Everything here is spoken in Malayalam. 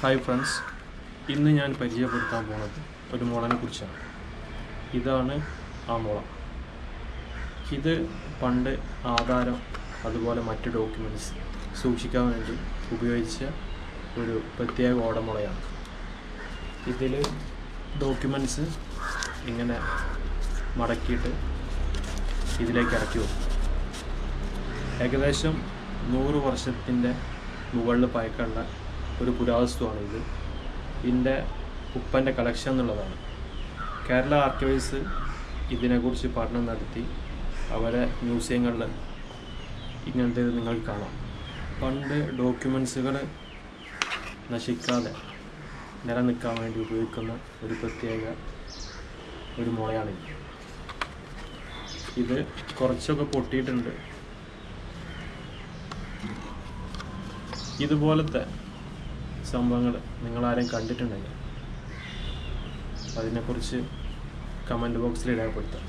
ഹായ് ഫ്രണ്ട്സ് ഇന്ന് ഞാൻ പരിചയപ്പെടുത്താൻ പോണത് ഒരു മുളനെ കുറിച്ചാണ്. ഇതാണ് ആ മുള. ഇത് പണ്ട് ആധാരം അതുപോലെ മറ്റ് ഡോക്യുമെന്റ്സ് സൂക്ഷിക്കാൻ വേണ്ടി ഉപയോഗിച്ച ഒരു പ്രത്യേക ഓടമുളയാണ്. ഇതിൽ ഡോക്യുമെന്റ്സ് ഇങ്ങനെ മടക്കിയിട്ട് ഇതിലേക്ക് ഇറക്കി വെക്കും. ഏകദേശം നൂറ് വർഷത്തിന്റെ മുകളിൽ പഴക്കമുള്ള ഒരു പുരാവസ്തുവാണ് ഇത്. ഇതിന്റെ ഉപ്പന്റെ കളക്ഷൻ എന്നുള്ളതാണ്. കേരള ആർക്കൈവ്സ് ഇതിനെക്കുറിച്ച് പഠനം നടത്തി അവരെ മ്യൂസിയങ്ങളിൽ ഇങ്ങനത്തെ ഇത് നിങ്ങൾക്ക് കാണാം. പണ്ട് ഡോക്യുമെൻസുകൾ നശിക്കാതെ നിലനിൽക്കാൻ വേണ്ടി ഉപയോഗിക്കുന്ന ഒരു പ്രത്യേക ഒരു മുളയാണിത് ഇത് കുറച്ചൊക്കെ പൊട്ടിയിട്ടുണ്ട്. ഇതുപോലത്തെ സംഭവങ്ങൾ നിങ്ങളാരും കണ്ടിട്ടുണ്ടെങ്കിൽ അതിനെക്കുറിച്ച് കമന്റ് ബോക്സിൽ രേഖപ്പെടുത്താം